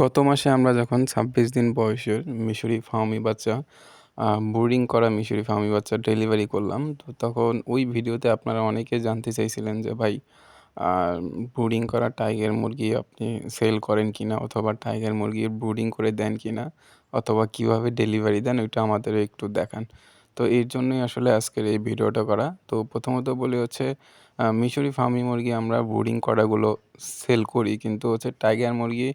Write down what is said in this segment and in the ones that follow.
গত মাসে আমরা যখন ছাব্বিশ দিন বয়সের মিশরি ফার্মি বাচ্চা ব্রুডিং করা মিশরি ফার্মি বাচ্চা ডেলিভারি করলাম, তো তখন ওই ভিডিওতে আপনারা অনেকে জানতে চাইছিলেন যে ভাই ব্রুডিং করা টাইগার মুরগি আপনি সেল করেন কি না অথবা টাইগার মুরগির ব্রুডিং করে দেন কি না অথবা কীভাবে ডেলিভারি দেন, ওইটা আমাদের একটু দেখান। তো এর জন্যই আসলে আজকের এই ভিডিওটা করা। তো প্রথমত বলি হচ্ছে মিশরি ফার্মি মুরগি আমরা ব্রুডিং করাগুলো সেল করি, কিন্তু হচ্ছে টাইগার মুরগি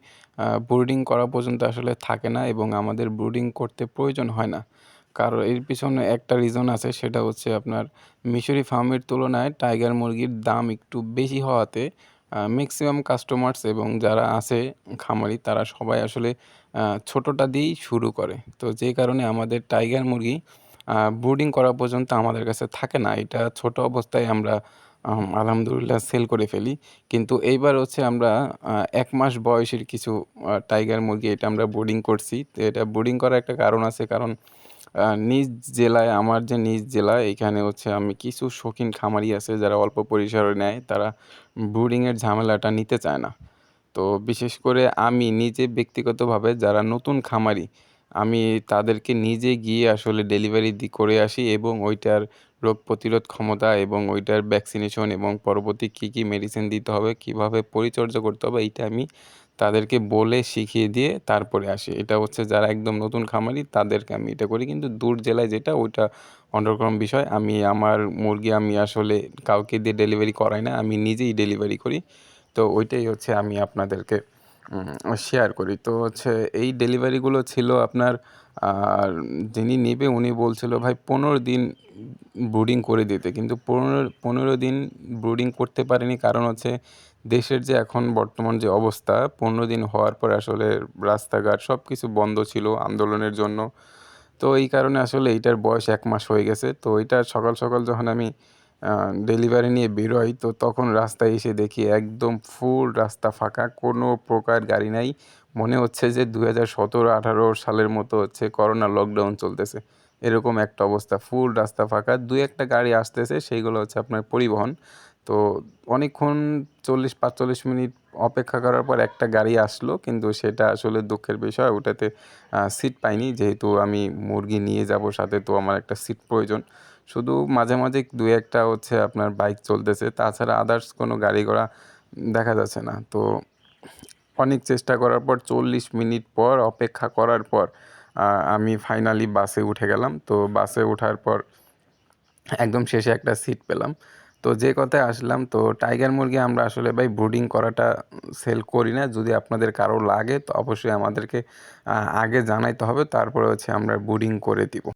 ব্রুডিং করা পর্যন্ত আসলে থাকে না এবং আমাদের ব্রুডিং করতে প্রয়োজন হয় না। কারণ এর পিছনে একটা রিজন আছে, সেটা হচ্ছে আপনার মিশরি ফার্মের তুলনায় টাইগার মুরগির দাম একটু বেশি হওয়াতে ম্যাক্সিমাম কাস্টমার্স এবং যারা আছে খামারি, তারা সবাই আসলে ছোটোটা দিয়েই শুরু করে। তো যে কারণে আমাদের টাইগার মুরগি ব্রুডিং করা পর্যন্ত আমাদের কাছে থাকে না। এটা ছোট অবস্থায় আমরা আলহামদুলিল্লাহ সেল করে ফেলি। কিন্তু এইবার হচ্ছে আমরা এক মাস বয়সের কিছু টাইগার মুরগি, এটা আমরা ব্রুডিং করছি। তো এটা ব্রুডিং করার একটা কারণ আছে। কারণ নিজ জেলায়, আমার যে নিজ জেলা, এখানে হচ্ছে আমি কিছু শৌখিন খামারি আছে, যারা অল্প পরিসরে নেয়। তারা ব্রুডিংয়ের ঝামেলাটা নিতে চায় না। তো বিশেষ করে আমি নিজে ব্যক্তিগতভাবে যারা নতুন খামারি আমি তাদেরকে নিজে গিয়ে আসলে ডেলিভারি দি, করে আসি এবং ওইটার রোগ প্রতিরোধ ক্ষমতা এবং ওইটার ভ্যাকসিনেশন এবং পরবর্তী কী কী মেডিসিন দিতে হবে, কীভাবে পরিচর্যা করতে হবে, এইটা আমি তাদেরকে বলে শিখিয়ে দিয়ে তারপরে আসি। এটা হচ্ছে যারা একদম নতুন খামারি, তাদেরকে আমি এটা করি। কিন্তু দূর জেলায় যেটা, ওইটা অন্যরকম বিষয়। আমি, আমার মুরগি আমি আসলে কাউকে দিয়ে ডেলিভারি করাই না, আমি নিজেই ডেলিভারি করি। তো ওইটাই হচ্ছে আমি আপনাদেরকে শেয়ার করি। তো হচ্ছে এই ডেলিভারিগুলো ছিল আপনার, আর যিনি নেবে উনি বলছিল, ভাই, পনেরো দিন ব্রুডিং করে দিতে। কিন্তু পনেরো পনেরো দিন ব্রুডিং করতে পারেনি কারণ হচ্ছে দেশের যে এখন বর্তমান যে অবস্থা, পনেরো দিন হওয়ার পর আসলে রাস্তাঘাট সব কিছু বন্ধ ছিল আন্দোলনের জন্য। তো এই কারণে আসলে এইটার বয়স এক মাস হয়ে গেছে। তো এইটা সকাল সকাল যখন আমি ডেলিভারি নিয়ে বেরোয়, তো তখন রাস্তায় এসে দেখি একদম ফুল রাস্তা ফাঁকা, কোনো প্রকার গাড়ি নাই। মনে হচ্ছে যে দু হাজার সতেরো আঠারো সালের মতো হচ্ছে করোনা লকডাউন চলতেছে। এরকম একটা অবস্থা ফুল রাস্তা ফাঁকা দু একটা গাড়ি আসতেছে, সেইগুলো হচ্ছে আপনার পরিবহন। তো অনেকক্ষণ চল্লিশ, পাঁচচল্লিশ মিনিট অপেক্ষা করার পর একটা গাড়ি আসলো, কিন্তু সেটা আসলে দুঃখের বিষয়। ওটাতে সিট পাইনি। যেহেতু আমি মুরগি নিয়ে যাব, সাথে তো আমার একটা সিট প্রয়োজন। শুধু মাঝে মাঝে দু একটা হচ্ছে আপনার বাইক চলতেছে। তাছাড়া আদার্স কোনো গাড়ি ঘোড়া দেখা যাচ্ছে না। তো অনেক চেষ্টা করার পর চল্লিশ মিনিট পর, অপেক্ষা করার পর আমি ফাইনালি বাসে উঠে গেলাম। তো বাসে ওঠার পর একদম শেষে একটা সিট পেলাম। তো যে কথায় আসলাম, তো টাইগার মুরগি আমরা আসলে ভাই ব্রুডিং করাটা সেল করি না। যদি আপনাদের কারও লাগে, তো অবশ্যই আমাদেরকে আগে জানাইতে হবে, তারপরে হচ্ছে আমরা ব্রুডিং করে দিব।